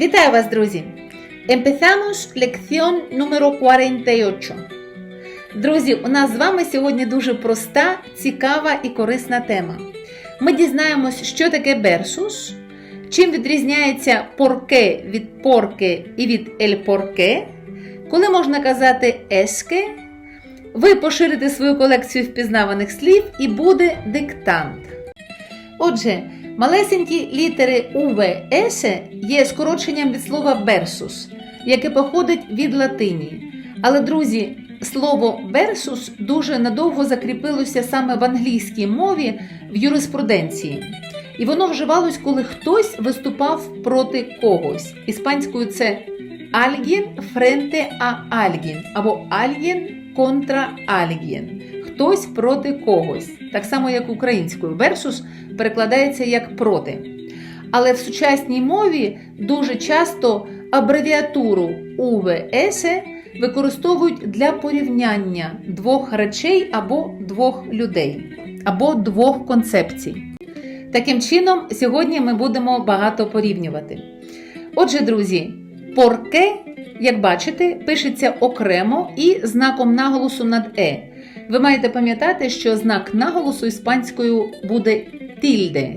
Вітаю вас, друзі! Empezamos lección número 48. Друзі, у нас з вами сьогодні дуже проста, цікава і корисна тема. Ми дізнаємось, що таке versus, чим відрізняється порке від порке і від el порке, коли можна казати еске. Ви поширите свою колекцію впізнаваних слів і буде диктант. Отже, малесенькі літери УВС є скороченням від слова versus, яке походить від латині. Але, друзі, слово versus дуже надовго закріпилося саме в англійській мові в юриспруденції. І воно вживалось, коли хтось виступав проти когось. Іспанською це alguien frente a alguien або alguien contra alguien. Хтось проти когось. Так само, як українською. Versus перекладається як проти. Але в сучасній мові дуже часто абревіатуру УВС використовують для порівняння двох речей або двох людей, або двох концепцій. Таким чином, сьогодні ми будемо багато порівнювати. Отже, друзі, порке, як бачите, пишеться окремо і знаком наголосу над е. Ви маєте пам'ятати, що знак наголосу іспанською буде тільде,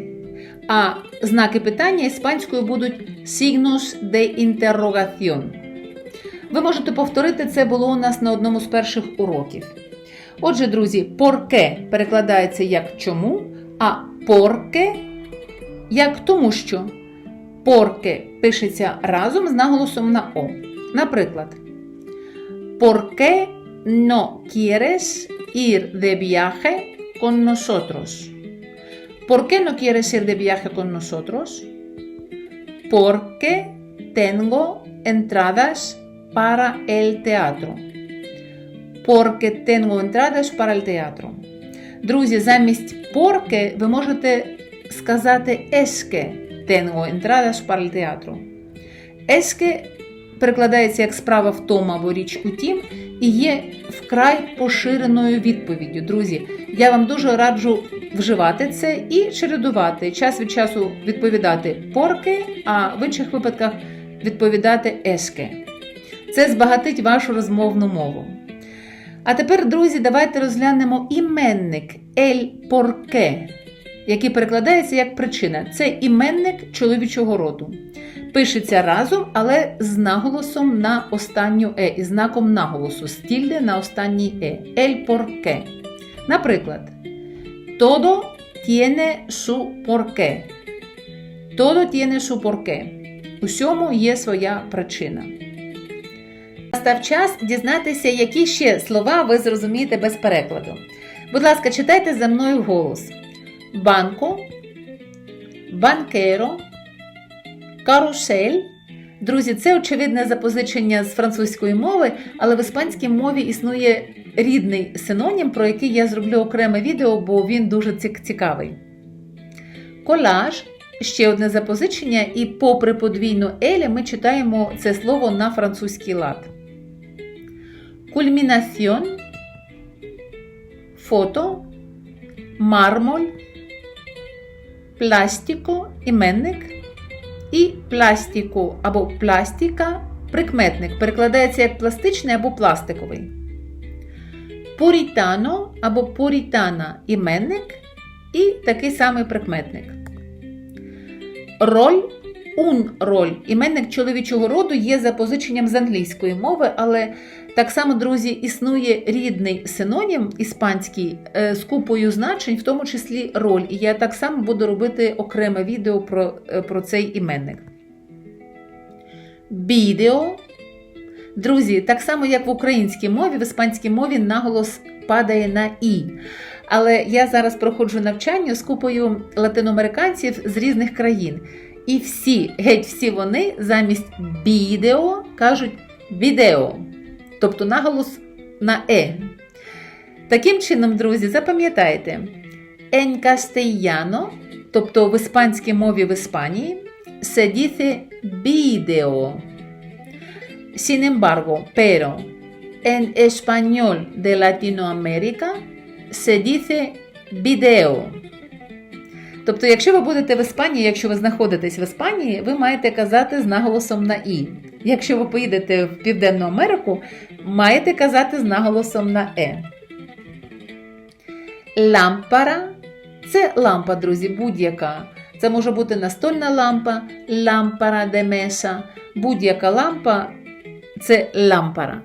а знаки питання іспанською будуть signos de interrogación. Ви можете повторити, це було у нас на одному з перших уроків. Отже, друзі, порке перекладається як чому, а порке як тому що. Порке пишеться разом з наголосом на О. Наприклад, Порке no quieres ir de viaje con nosotros? ¿Por qué no quieres ir de viaje con nosotros? Porque tengo entradas para el teatro. Porque tengo entradas para el teatro. Друзі, замість порке ви можете сказати еске tengo entradas para el teatro. Еске перекладається як справа в тому або річ у тім, і є вкрай поширеною відповіддю. Друзі, я вам дуже раджу вживати це і чередувати час від часу відповідати порки, а в інших випадках відповідати еске. Це збагатить вашу розмовну мову. А тепер, друзі, давайте розглянемо іменник ель порке, який перекладається як причина. Це іменник чоловічого роду. Пишеться разом, але з наголосом на останню е, і знаком наголосу, стільде на останній е. Ель порке. Наприклад, todo tiene su porqué. Todo tiene su porqué. Усьому є своя причина. Настав час дізнатися, які ще слова ви зрозумієте без перекладу. Будь ласка, читайте за мною голос: банко, банкеро, карусель. Друзі, це очевидне запозичення з французької мови, але в іспанській мові існує рідний синонім, про який я зроблю окреме відео, бо він дуже цікавий. Колаж ще одне запозичення, і попри подвійну елі ми читаємо це слово на французький лад. Кульмінаціон, фото, мармоль, пластико, іменник і пластику або пластика прикметник. Перекладається як пластичний або пластиковий. Пурітано або пурітана іменник і такий самий прикметник. Роль ун роль. Іменник чоловічого роду є запозиченням з англійської мови, але так само, друзі, існує рідний синонім іспанський з купою значень, в тому числі роль. І я так само буду робити окреме відео про, про цей іменник. Відео. Друзі, так само, як в українській мові, в іспанській мові наголос падає на І. Але я зараз проходжу навчання з купою латиноамериканців з різних країн. І всі, геть всі вони замість відео кажуть відео. Тобто наголос на е. Таким чином, друзі, запам'ятайте, en castellano, тобто в іспанській мові в Іспанії, se dice video. Sin embargo, pero en español de Latinoamérica se dice video. Тобто, якщо ви будете в Іспанії, якщо ви знаходитесь в Іспанії, ви маєте казати з наголосом на І. Якщо ви поїдете в Південну Америку, маєте казати з наголосом на Е. Лампара це лампа, друзі, будь-яка. Це може бути настольна лампа, лампара де меса, будь-яка лампа це лампара.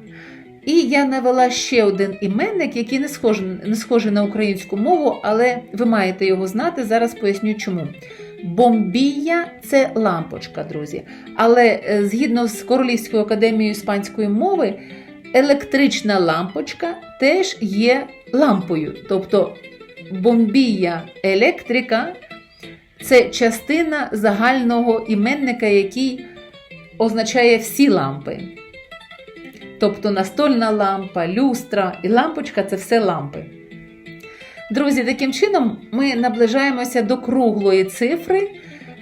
І я навела ще один іменник, який не схожий, не схожий на українську мову, але ви маєте його знати. Зараз поясню чому. Бомбія це лампочка, друзі. Але е, згідно з Королівською академією іспанської мови, електрична лампочка теж є лампою. Тобто бомбія електрика це частина загального іменника, який означає всі лампи. Тобто настольна лампа, люстра і лампочка це все лампи. Друзі, таким чином ми наближаємося до круглої цифри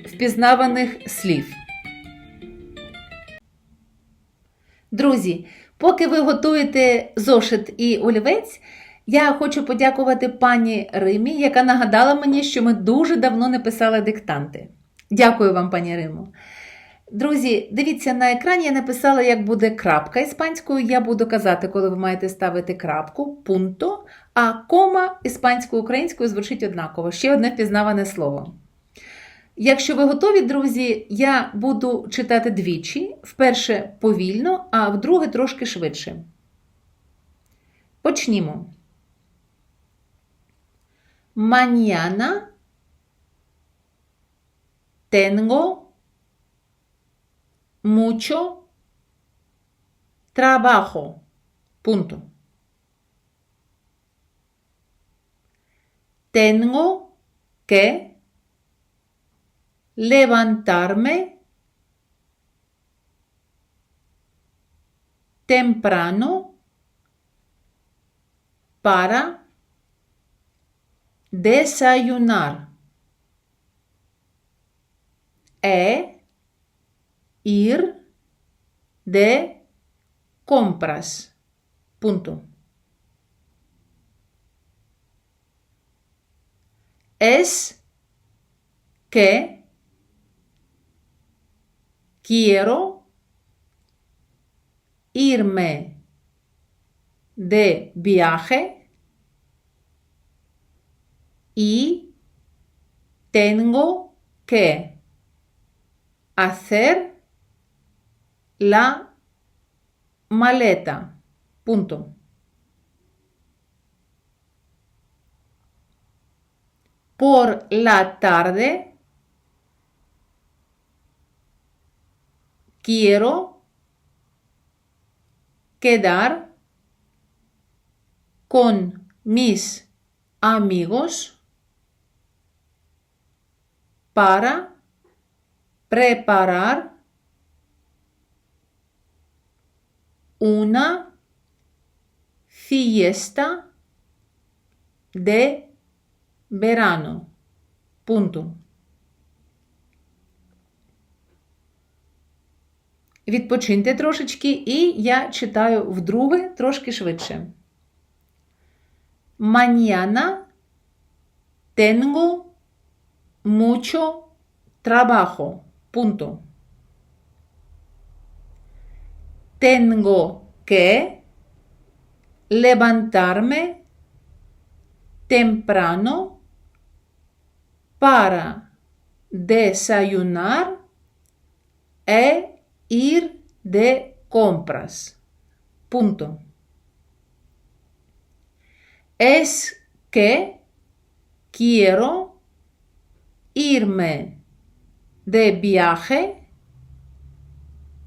впізнаваних слів. Друзі, поки ви готуєте зошит і олівець, я хочу подякувати пані Римі, яка нагадала мені, що ми дуже давно не писали диктанти. Дякую вам, пані Римо. Друзі, дивіться на екрані, я написала, як буде крапка іспанською. Я буду казати, коли ви маєте ставити крапку, пункто, а кома іспанською українською звучить однаково. Ще одне впізнаване слово. Якщо ви готові, друзі, я буду читати двічі: вперше повільно, а вдруге трошки швидше. Почнімо. Mañana tengo mucho trabajo. Punto. Tengo que levantarme temprano para desayunar e ir de compras. Punto. Es que quiero irme de viaje y tengo que hacer la maleta. Punto. Por la tarde quiero quedar con mis amigos para preparar una fiesta de Punto. Відпочиньте трошечки, і я читаю вдруге трошки швидше. Mucho trabajo. Punto. Tengo que levantarme temprano para desayunar e ir de compras. Punto. Es que quiero irme de viaje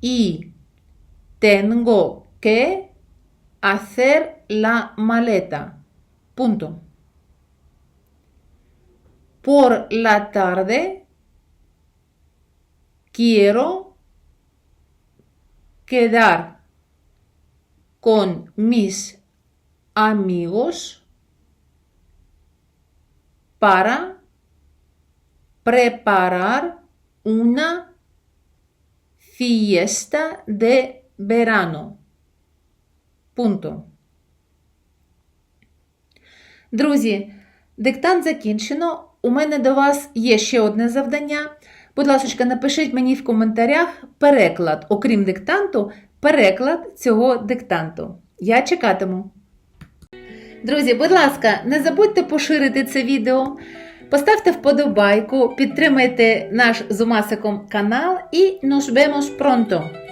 y tengo que hacer la maleta. Punto. Por la tarde quiero quedar con mis amigos para preparar una fiesta de verano. Пункто. Друзі, диктант закінчено. У мене до вас є ще одне завдання. Будь ласка, напишіть мені в коментарях переклад, окрім диктанту, переклад цього диктанту. Я чекатиму. Друзі, будь ласка, не забудьте поширити це відео, поставте вподобайку, підтримайте наш з Умасиком канал і nos vemos pronto!